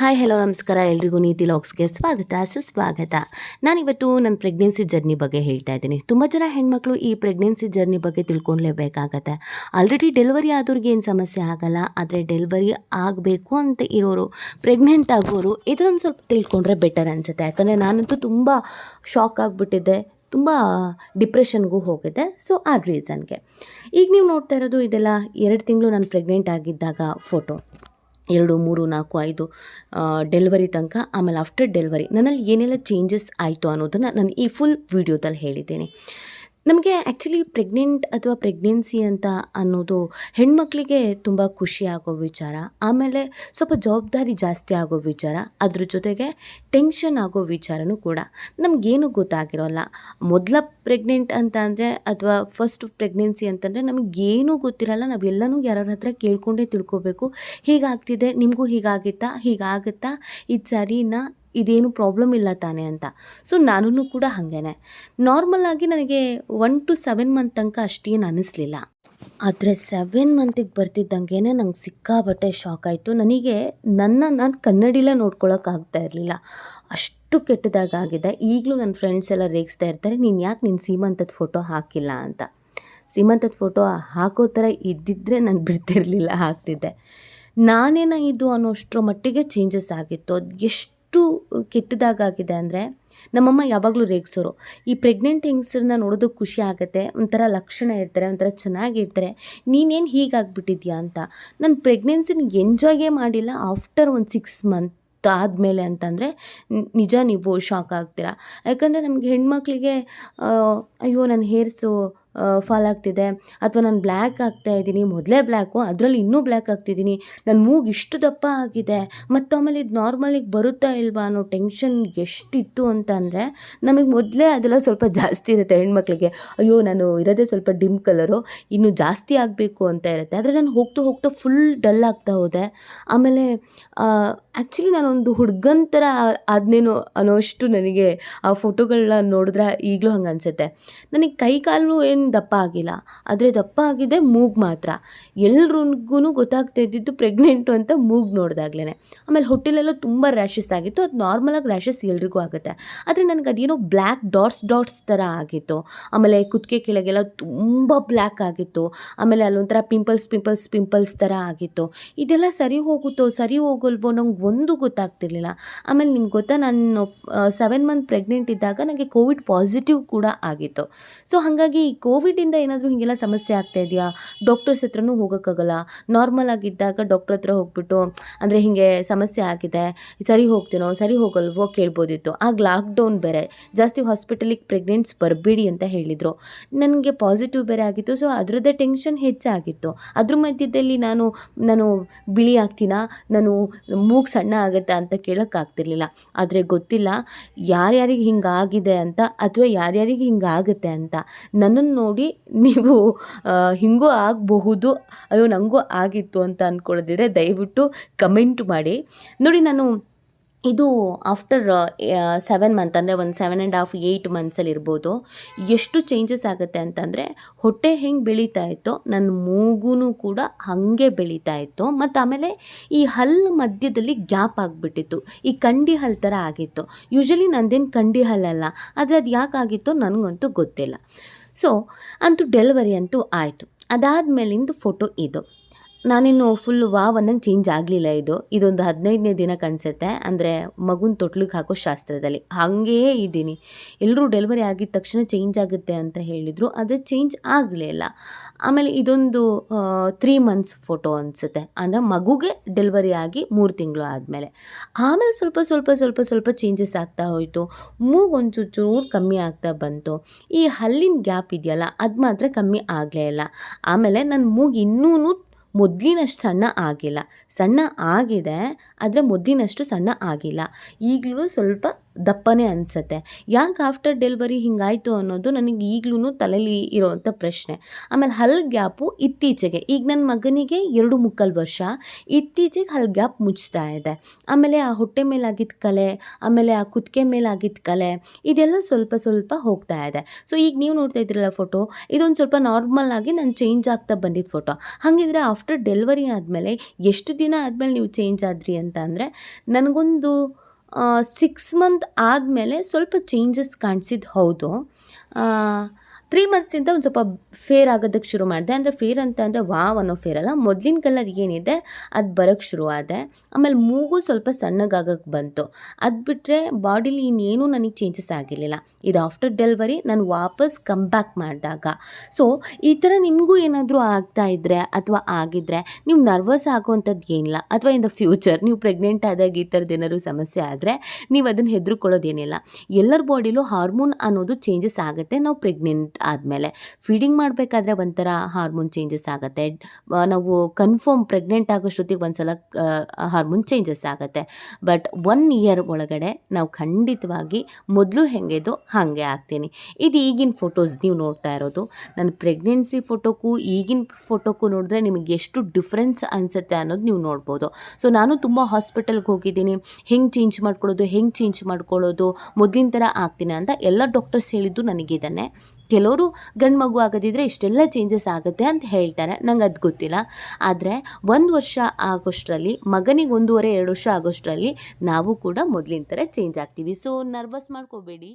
Hi hello ನಮಸ್ಕಾರ. ಎಲ್ರಿಗೂ ನೀತಿ ಲಾಕ್ಸ್ಗೆ ಸ್ವಾಗತ, ಸುಸ್ವಾಗತ. ನಾನಿವತ್ತು ನನ್ನ ಪ್ರೆಗ್ನೆನ್ಸಿ ಜರ್ನಿ ಬಗ್ಗೆ ಹೇಳ್ತಾ ಇದ್ದೀನಿ. ತುಂಬ ಜನ ಹೆಣ್ಮಕ್ಳು ಈ ಪ್ರೆಗ್ನೆನ್ಸಿ ಜರ್ನಿ ಬಗ್ಗೆ ತಿಳ್ಕೊಳ್ಲೇಬೇಕಾಗತ್ತೆ. ಆಲ್ರೆಡಿ ಡೆಲಿವರಿ ಆದವ್ರಿಗೆ ಏನು ಸಮಸ್ಯೆ ಆಗಲ್ಲ, ಆದರೆ ಡೆಲಿವರಿ ಆಗಬೇಕು ಅಂತ ಇರೋರು ಪ್ರೆಗ್ನೆಂಟ್ ಆಗೋರು, ಇದೊಂದು ಸ್ವಲ್ಪ ತಿಳ್ಕೊಂಡ್ರೆ ಬೆಟರ್ ಅನಿಸುತ್ತೆ. ಯಾಕಂದರೆ ನಾನಂತೂ ತುಂಬ ಶಾಕ್ ಆಗಿಬಿಟ್ಟಿದ್ದೆ, ತುಂಬ ಡಿಪ್ರೆಷನ್ಗೂ ಹೋಗಿದೆ ಸೊ ಆ ರೀಸನ್ಗೆ ಈಗ ನೀವು ನೋಡ್ತಾ ಇರೋದು ಇದೆಲ್ಲ ಎರಡು ತಿಂಗಳು ನಾನು ಪ್ರೆಗ್ನೆಂಟ್ ಆಗಿದ್ದಾಗ ಫೋಟೋ ಎರಡು, ಮೂರು, ನಾಲ್ಕು, ಐದು ಡೆಲಿವರಿ ತನಕ, ಆಮೇಲೆ ಆಫ್ಟರ್ ಡೆಲಿವರಿ ನನ್ನಲ್ಲಿ ಏನೆಲ್ಲ ಚೇಂಜಸ್ ಆಯಿತು ಅನ್ನೋದನ್ನು ನಾನು ಈ ಫುಲ್ ವಿಡಿಯೋದಲ್ಲಿ ಹೇಳಿದ್ದೀನಿ. ನಮಗೆ ಆ್ಯಕ್ಚುಲಿ ಪ್ರೆಗ್ನೆಂಟ್ ಅಥವಾ ಪ್ರೆಗ್ನೆನ್ಸಿ ಅಂತ ಅನ್ನೋದು ಹೆಣ್ಮಕ್ಳಿಗೆ ತುಂಬ ಖುಷಿ ಆಗೋ ವಿಚಾರ. ಆಮೇಲೆ ಸ್ವಲ್ಪ ಜವಾಬ್ದಾರಿ ಜಾಸ್ತಿ ಆಗೋ ವಿಚಾರ. ಅದ್ರ ಜೊತೆಗೆ ಟೆನ್ಷನ್ ಆಗೋ ವಿಚಾರನೂ ಕೂಡ. ನಮಗೇನು ಗೊತ್ತಾಗಿರೋಲ್ಲ. ಮೊದಲ ಪ್ರೆಗ್ನೆಂಟ್ ಅಂತ ಅಂದರೆ ಅಥವಾ ಫಸ್ಟ್ ಪ್ರೆಗ್ನೆನ್ಸಿ ಅಂತಂದರೆ ನಮಗೇನೂ ಗೊತ್ತಿರಲ್ಲ. ನಾವೆಲ್ಲನೂ ಯಾರ್ಯಾರ ಹತ್ರ ಕೇಳ್ಕೊಂಡೇ ತಿಳ್ಕೊಬೇಕು. ಹೀಗಾಗ್ತಿದೆ, ನಿಮಗೂ ಹೀಗಾಗಿತ್ತಾ? ಹೀಗಾಗುತ್ತಾ? ಇದು ಸರಿನಾ? ಇದೇನು ಪ್ರಾಬ್ಲಮ್ ಇಲ್ಲ ತಾನೇ ಅಂತ. ಸೊ ನಾನು ಕೂಡ ಹಾಗೇನೆ. ನಾರ್ಮಲ್ ಆಗಿ ನನಗೆ ಒನ್ ಟು ಸೆವೆನ್ ಮಂತ್ ತನಕ ಅಷ್ಟೇನು ಅನ್ನಿಸ್ಲಿಲ್ಲ ಆದರೆ ಸೆವೆನ್ ಮಂತಿಗೆ ಬರ್ತಿದ್ದಂಗೆ ನಂಗೆ ಸಿಕ್ಕಾಬಟ್ಟೆ ಶಾಕ್ ಆಯಿತು. ನನಗೆ ನನ್ನ, ನಾನು ಕನ್ನಡಿಲೇ ನೋಡ್ಕೊಳಕ್ಕಾಗ್ತಾ ಇರಲಿಲ್ಲ. ಅಷ್ಟು ಕೆಟ್ಟದಾಗಿದೆ ಈಗಲೂ ನನ್ನ ಫ್ರೆಂಡ್ಸ್ ಎಲ್ಲ ರೇಗಿಸ್ತಾ ಇರ್ತಾರೆ, ನೀನು ಯಾಕೆ ನಿನ್ನ ಸೀಮಂತದ ಫೋಟೋ ಹಾಕಿಲ್ಲ ಅಂತ? ಸೀಮಂತದ ಫೋಟೋ ಹಾಕೋ ಥರ ಇದ್ದಿದ್ದರೆ ನಾನು ಬಿಡ್ತಿರಲಿಲ್ಲ, ಹಾಕ್ತಿದ್ದೆ. ನಾನೇನ ಇದು ಅನ್ನೋಷ್ಟರ ಮಟ್ಟಿಗೆ ಚೇಂಜಸ್ ಆಗಿತ್ತು. ಅದು ಎಷ್ಟು ಕೆಟ್ಟದಾಗಿದೆ ಅಂದರೆ ನಮ್ಮಮ್ಮ ಯಾವಾಗಲೂ ರೇಗಿಸೋರು. ಈ ಪ್ರೆಗ್ನೆಂಟ್ ಹೆಂಗಸ್ರನ್ನ ನೋಡೋದಕ್ಕೆ ಖುಷಿ ಆಗುತ್ತೆ, ಒಂಥರ ಲಕ್ಷಣ ಇರ್ತಾರೆ, ಒಂಥರ ಚೆನ್ನಾಗಿರ್ತಾರೆ ನೀನೇನು ಹೀಗಾಗ್ಬಿಟ್ಟಿದ್ಯಾ ಅಂತ. ನಾನು ಪ್ರೆಗ್ನೆನ್ಸಿನ ಎಂಜಾಯೇ ಮಾಡಿಲ್ಲ ಆಫ್ಟರ್ ಒಂದು ಸಿಕ್ಸ್ ಮಂತ್ ಆದಮೇಲೆ ಅಂತಂದರೆ ನಿಜ ನೀವು ಶಾಕ್ ಆಗ್ತೀರಾ. ಯಾಕಂದರೆ ನಮಗೆ ಹೆಣ್ಮಕ್ಳಿಗೆ ಅಯ್ಯೋ ನನ್ನ ಹೇರ್ಸು ಫಾಲ್ ಆಗ್ತಿದೆ. ಅಥವಾ ನಾನು ಬ್ಲ್ಯಾಕ್ ಆಗ್ತಾ ಇದ್ದೀನಿ, ಮೊದಲೇ ಬ್ಲ್ಯಾಕು ಅದರಲ್ಲಿ ಇನ್ನೂ ಬ್ಲ್ಯಾಕ್ ಆಗ್ತಿದ್ದೀನಿ. ನನ್ನ ಮೂಗು ಇಷ್ಟು ದಪ್ಪ ಆಗಿದೆ. ಮತ್ತು ಆಮೇಲೆ ಇದು ನಾರ್ಮಲಿಗೆ ಬರುತ್ತಾ ಇಲ್ವಾ ಅನ್ನೋ ಟೆನ್ಷನ್ ಎಷ್ಟಿತ್ತು ಅಂತ ಅಂದರೆ, ನಮಗೆ ಮೊದಲೇ ಅದೆಲ್ಲ ಸ್ವಲ್ಪ ಜಾಸ್ತಿ ಇರುತ್ತೆ ಹೆಣ್ಮಕ್ಳಿಗೆ. ಅಯ್ಯೋ, ನಾನು ಇರೋದೇ ಸ್ವಲ್ಪ ಡಿಮ್ ಕಲರು ಇನ್ನೂ ಜಾಸ್ತಿ ಆಗಬೇಕು ಅಂತ ಇರುತ್ತೆ. ಆದರೆ ನಾನು ಹೋಗ್ತಾ ಹೋಗ್ತಾ ಫುಲ್ ಡಲ್ ಆಗ್ತಾ ಹೋದೆ. ಆಮೇಲೆ ಆ್ಯಕ್ಚುಲಿ ನಾನೊಂದು ಹುಡುಗನ ಥರ ಆದ್ನೇನೋ ಅನ್ನೋಷ್ಟು ನನಗೆ ಆ ಫೋಟೋಗಳನ್ನ ನೋಡಿದ್ರೆ ಈಗಲೂ ಹಂಗೆ ಅನಿಸುತ್ತೆ. ನನಗೆ ಕೈ ಕಾಲು ಏನು ದಪ್ಪ ಆಗಿಲ್ಲ. ಆದರೆ ದಪ್ಪ ಆಗಿದೆ ಮೂಗು ಮಾತ್ರ. ಎಲ್ರಿಗೂ ಗೊತ್ತಾಗ್ತಾ ಇದ್ದಿದ್ದು ಪ್ರೆಗ್ನೆಂಟು ಅಂತ ಮೂಗ್ ನೋಡಿದಾಗ್ಲೇ ಆಮೇಲೆ ಹೊಟ್ಟೆಲೆಲ್ಲ ತುಂಬ ರ್ಯಾಷಸ್ ಆಗಿತ್ತು. ಅದು ನಾರ್ಮಲಾಗಿ ರ್ಯಾಷಸ್ ಎಲ್ರಿಗೂ ಆಗುತ್ತೆ. ಆದರೆ ನನಗೆ ಅದೇನೋ ಬ್ಲ್ಯಾಕ್ ಡಾಟ್ಸ್ ಡಾಟ್ಸ್ ಥರ ಆಗಿತ್ತು. ಆಮೇಲೆ ಕುತ್ತಿಗೆ ಕೆಳಗೆಲ್ಲ ತುಂಬ ಬ್ಲ್ಯಾಕ್ ಆಗಿತ್ತು. ಆಮೇಲೆ ಅಲ್ಲೊಂಥರ ಪಿಂಪಲ್ಸ್ ಪಿಂಪಲ್ಸ್ ಪಿಂಪಲ್ಸ್ ಥರ ಆಗಿತ್ತು. ಇದೆಲ್ಲ ಸರಿ ಹೋಗುತ್ತೋ, ಸರಿ ಹೋಗಲ್ವೋ ನಂಗೆ ಒಂದು ಗೊತ್ತಾಗ್ತಿರ್ಲಿಲ್ಲ. ಆಮೇಲೆ ನಿಮ್ಗೆ ಗೊತ್ತಾ, ನಾನು ಸೆವೆನ್ ಮಂತ್ ಪ್ರೆಗ್ನೆಂಟ್ ಇದ್ದಾಗ ನನಗೆ ಕೋವಿಡ್ ಪಾಸಿಟಿವ್ ಕೂಡ ಆಗಿತ್ತು. ಸೊ ಹಾಗಾಗಿ ಈ ಕೋವಿಡಿಂದ ಏನಾದರೂ ಹೀಗೆಲ್ಲ ಸಮಸ್ಯೆ ಆಗ್ತಾ ಇದೆಯಾ? ಡಾಕ್ಟರ್ಸ್ ಹತ್ರನೂ ಹೋಗೋಕ್ಕಾಗಲ್ಲ. ನಾರ್ಮಲ್ ಆಗಿದ್ದಾಗ ಡಾಕ್ಟರ್ ಹತ್ರ ಹೋಗ್ಬಿಟ್ಟು, ಅಂದರೆ ಹೀಗೆ ಸಮಸ್ಯೆ ಆಗಿದೆ, ಸರಿ ಹೋಗ್ತೀನೋ, ಸರಿ ಹೋಗಲ್ವೋ ಕೇಳ್ಬೋದಿತ್ತು. ಆಗ ಲಾಕ್ಡೌನ್ ಬೇರೆ. ಜಾಸ್ತಿ ಹಾಸ್ಪಿಟಲಿಗೆ ಪ್ರೆಗ್ನೆಂಟ್ಸ್ ಬರಬೇಡಿ ಅಂತ ಹೇಳಿದರು. ನನಗೆ ಪಾಸಿಟಿವ್ ಬೇರೆ ಆಗಿತ್ತು. ಸೊ ಅದರದ್ದೇ ಟೆನ್ಷನ್ ಹೆಚ್ಚಾಗಿತ್ತು. ಅದ್ರ ಮಧ್ಯದಲ್ಲಿ ನಾನು ನಾನು ಬಿಳಿ ಆಗ್ತೀನಾ? ನಾನು ಮೂಗು ಸಣ್ಣ ಆಗುತ್ತಾ ಅಂತ ಕೇಳೋಕ್ಕಾಗ್ತಿರ್ಲಿಲ್ಲ. ಆದರೆ ಗೊತ್ತಿಲ್ಲ, ಯಾರ್ಯಾರಿಗೆ ಹಿಂಗಾಗಿದೆ ಅಂತ, ಅಥವಾ ಯಾರ್ಯಾರಿಗೆ ಹಿಂಗಾಗುತ್ತೆ ಅಂತ. ನನ್ನನ್ನು ನೋಡಿ ನೀವು ಹಿಂಗೂ ಆಗಬಹುದು. ಅಯ್ಯೋ ನನಗೂ ಆಗಿತ್ತು ಅಂತ ಅಂದ್ಕೊಳ್ಳೋದಿದ್ರೆ ದಯವಿಟ್ಟು ಕಮೆಂಟ್ ಮಾಡಿ. ನೋಡಿ, ನಾನು ಇದು ಆಫ್ಟರ್ ಸೆವೆನ್ ಮಂತ್, ಅಂದರೆ ಒಂದು ಸೆವೆನ್ ಆ್ಯಂಡ್ ಹಾಫ್, ಏಯ್ಟ್ ಮಂತ್ಸಲ್ಲಿ ಇರ್ಬೋದು. ಎಷ್ಟು ಚೇಂಜಸ್ ಆಗುತ್ತೆ ಅಂತಂದರೆ, ಹೊಟ್ಟೆ ಹೆಂಗೆ ಬೆಳೀತಾ ಇತ್ತೋ, ನನ್ನ ಮೂಗೂ ಕೂಡ ಹಾಗೆ ಬೆಳೀತಾ ಇತ್ತು. ಮತ್ತು ಆಮೇಲೆ ಈ ಹಲ್ಲು ಮಧ್ಯದಲ್ಲಿ ಗ್ಯಾಪ್ ಆಗಿಬಿಟ್ಟಿತ್ತು. ಈ ಕಂಡಿ ಹಲ್ ಥರ ಆಗಿತ್ತು. ಯೂಶಲಿ ನಂದೇನು ಕಂಡಿ ಹಲ್ಲಲ್ಲ ಆದರೆ ಅದು ಯಾಕಾಗಿತ್ತೋ ನನಗಂತೂ ಗೊತ್ತಿಲ್ಲ. ಸೊ ಅಂತೂ ಡೆಲಿವರಿ ಅಂತೂ ಆಯಿತು. ಅದಾದ ಮೇಲಿಂದು ಫೋಟೋ ಇದು. ನಾನಿನ್ನು ಫುಲ್ ವಾವ್ ಅನ್ನಂಗೆ ಚೇಂಜ್ ಆಗಲಿಲ್ಲ ಇದು. ಇದೊಂದು ಹದಿನೈದನೇ ದಿನಕ್ಕೆ ಅನಿಸುತ್ತೆ ಅಂದರೆ ಮಗುನ ತೊಟ್ಲಿಗೆ ಹಾಕೋ ಶಾಸ್ತ್ರದಲ್ಲಿ. ಹಾಗೇ ಇದ್ದೀನಿ. ಎಲ್ಲರೂ ಡೆಲಿವರಿ ಆಗಿದ ತಕ್ಷಣ ಚೇಂಜ್ ಆಗುತ್ತೆ ಅಂತ ಹೇಳಿದರು. ಆದರೆ ಚೇಂಜ್ ಆಗಲಿಲ್ಲ ಆಮೇಲೆ ಇದೊಂದು ತ್ರೀ ಮಂತ್ಸ್ ಫೋಟೋ ಅನಿಸುತ್ತೆ. ಅಂದರೆ ಮಗುಗೆ ಡೆಲಿವರಿ ಆಗಿ ಮೂರು ತಿಂಗಳು ಆದಮೇಲೆ. ಆಮೇಲೆ ಸ್ವಲ್ಪ ಸ್ವಲ್ಪ ಸ್ವಲ್ಪ ಸ್ವಲ್ಪ ಚೇಂಜಸ್ ಆಗ್ತಾ ಹೋಯಿತು. ಮೂಗು ಒಂದು ಚೂರು ಕಮ್ಮಿ ಆಗ್ತಾ ಬಂತು. ಈ ಹಲ್ಲಿನ ಗ್ಯಾಪ್ ಇದೆಯಲ್ಲ, ಅದು ಮಾತ್ರ ಕಮ್ಮಿ ಆಗಲೇ ಇಲ್ಲ. ಆಮೇಲೆ ನನ್ನ ಮೂಗು ಇನ್ನೂ ಮೊದಲಿನಷ್ಟು ಸಣ್ಣ ಆಗಿಲ್ಲ. ಸಣ್ಣ ಆಗಿದೆ ಆದರೆ ಮೊದಲಿನಷ್ಟು ಸಣ್ಣ ಆಗಿಲ್ಲ. ಈಗಲೂ ಸ್ವಲ್ಪ ದಪ್ಪನೇ ಅನಿಸುತ್ತೆ. ಯಾಕೆ ಆಫ್ಟರ್ ಡೆಲಿವರಿ ಹಿಂಗಾಯಿತು ಅನ್ನೋದು ನನಗೆ ಈಗಲೂ ತಲೆಯಲ್ಲಿ ಇರೋವಂಥ ಪ್ರಶ್ನೆ. ಆಮೇಲೆ ಹಲ್ ಗ್ಯಾಪು ಇತ್ತೀಚೆಗೆ, ಈಗ ನನ್ನ ಮಗನಿಗೆ ಎರಡು ಮುಕ್ಕಾಲು ವರ್ಷ, ಇತ್ತೀಚೆಗೆ ಹಲ್ ಗ್ಯಾಪ್ ಮುಚ್ತಾ ಇದೆ. ಆಮೇಲೆ ಆ ಹೊಟ್ಟೆ ಮೇಲಾಗಿದ್ದ ಕಲೆ, ಆಮೇಲೆ ಆ ಕುತ್ತಿಗೆ ಮೇಲಾಗಿದ್ದ ಕಲೆ, ಇದೆಲ್ಲ ಸ್ವಲ್ಪ ಸ್ವಲ್ಪ ಹೋಗ್ತಾ ಇದೆ. ಸೊ ಈಗ ನೀವು ನೋಡ್ತಾ ಇದ್ದೀರಲ್ಲ ಫೋಟೋ ಇದೊಂದು ಸ್ವಲ್ಪ ನಾರ್ಮಲ್ ಆಗಿ ನಾನು ಚೇಂಜ್ ಆಗ್ತಾ ಬಂದಿದ್ದ ಫೋಟೋ ಹಾಗಿದ್ರೆ ಆಫ್ಟರ್ ಡೆಲಿವರಿ ಆದಮೇಲೆ ಎಷ್ಟು ದಿನ ಆದಮೇಲೆ ನೀವು ಚೇಂಜ್ ಆದ್ರಿ ಅಂತ ಅಂದರೆ, ನನಗೊಂದು ಸಿಕ್ಸ್ ಮಂತ್ ಆದಮೇಲೆ ಸ್ವಲ್ಪ ಚೇಂಜಸ್ ಕಾಣಿಸಿದ್ದು ಹೌದು. ತ್ರೀ ಮಂತ್ಸಿಂದ ಒಂದು ಸ್ವಲ್ಪ ಫೇರ್ ಆಗೋದಕ್ಕೆ ಶುರು ಮಾಡಿದೆ. ಅಂದರೆ ಫೇರ್ ಅಂತ ಅಂದರೆ ವಾವ್ ಅನ್ನೋ ಫೇರ್ ಅಲ್ಲ. ಮೊದಲಿನ ಕಲರ್ ಏನಿದೆ, ಅದು ಬರೋಕ್ಕೆ ಶುರು ಆದೆ. ಆಮೇಲೆ ಮೂಗು ಸ್ವಲ್ಪ ಸಣ್ಣಗಾಗಕ್ಕೆ ಬಂತು. ಅದು ಬಿಟ್ಟರೆ ಬಾಡಿಲಿ ಇನ್ನೇನು ನನಗೆ ಚೇಂಜಸ್ ಆಗಿರಲಿಲ್ಲ. ಇದು ಆಫ್ಟರ್ ಡೆಲಿವರಿ ನಾನು ವಾಪಸ್ ಕಮ್ ಬ್ಯಾಕ್ ಮಾಡಿದಾಗ. ಸೊ ಈ ಥರ ನಿಮಗೂ ಏನಾದರೂ ಆಗ್ತಾ ಇದ್ದರೆ ಅಥವಾ ಆಗಿದ್ದರೆ ನೀವು ನರ್ವಸ್ ಆಗೋವಂಥದ್ದು ಏನಿಲ್ಲ. ಅಥವಾ ಇನ್ ದ ಫ್ಯೂಚರ್ ನೀವು ಪ್ರೆಗ್ನೆಂಟ್ ಆದಾಗ ಈ ಥರದ್ದು ಏನಾದರೂ ಸಮಸ್ಯೆ ಆದರೆ ನೀವು ಅದನ್ನು ಹೆದರ್ಕೊಳ್ಳೋದೇನಿಲ್ಲ ಎಲ್ಲರ ಬಾಡಿಲೂ ಹಾರ್ಮೋನ್ ಅನ್ನೋದು ಚೇಂಜಸ್ ಆಗುತ್ತೆ. ನಾವು ಪ್ರೆಗ್ನೆಂಟ್ ಆದಮೇಲೆ ಫೀಡಿಂಗ್ ಮಾಡಬೇಕಾದ್ರೆ ಒಂಥರ ಹಾರ್ಮೋನ್ ಚೇಂಜಸ್ ಆಗುತ್ತೆ. ನಾವು ಕನ್ಫರ್ಮ್ ಪ್ರೆಗ್ನೆಂಟ್ ಆಗೋಷ್ಟೊತ್ತಿಗೆ ಒಂದ್ಸಲ ಹಾರ್ಮೋನ್ ಚೇಂಜಸ್ ಆಗುತ್ತೆ. ಬಟ್ ಒನ್ ಇಯರ್ ಒಳಗಡೆ ನಾವು ಖಂಡಿತವಾಗಿ ಮೊದಲು ಹೆಂಗೆದು ಹಾಗೆ ಆಗ್ತೀನಿ. ಇದು ಈಗಿನ ಫೋಟೋಸ್ ನೀವು ನೋಡ್ತಾ ಇರೋದು. ನನ್ನ ಪ್ರೆಗ್ನೆನ್ಸಿ ಫೋಟೋಕ್ಕೂ ಈಗಿನ ಫೋಟೋಕ್ಕೂ ನೋಡಿದ್ರೆ ನಿಮಗೆ ಎಷ್ಟು ಡಿಫ್ರೆನ್ಸ್ ಅನಿಸುತ್ತೆ ಅನ್ನೋದು ನೀವು ನೋಡ್ಬೋದು. ಸೊ ನಾನು ತುಂಬ ಹಾಸ್ಪಿಟಲ್ಗೆ ಹೋಗಿದ್ದೀನಿ. ಹೆಂಗೆ ಚೇಂಜ್ ಮಾಡ್ಕೊಳ್ಳೋದು, ಹೆಂಗೆ ಚೇಂಜ್ ಮಾಡ್ಕೊಳ್ಳೋದು, ಮೊದಲಿನ ಥರ ಆಗ್ತೀನಿ ಅಂತ ಎಲ್ಲ ಡಾಕ್ಟರ್ಸ್ ಹೇಳಿದ್ದು ನನಗಿದ್ದಾನೆ ಕೆಲವರು ಗಂಡು ಮಗು ಆಗದಿದ್ದರೆ ಇಷ್ಟೆಲ್ಲ ಚೇಂಜಸ್ ಆಗುತ್ತೆ ಅಂತ ಹೇಳ್ತಾರೆ. ನಂಗೆ ಅದು ಗೊತ್ತಿಲ್ಲ. ಆದರೆ ಒಂದು ವರ್ಷ ಆಗೋಷ್ಟರಲ್ಲಿ, ಮಗನಿಗೆ ಒಂದೂವರೆ, ಎರಡು ವರ್ಷ ಆಗೋಷ್ಟರಲ್ಲಿ ನಾವು ಕೂಡ ಮೊದಲಿನ ಥರ ಚೇಂಜ್ ಆಗ್ತೀವಿ. ಸೊ ನರ್ವಸ್ ಮಾಡ್ಕೋಬೇಡಿ.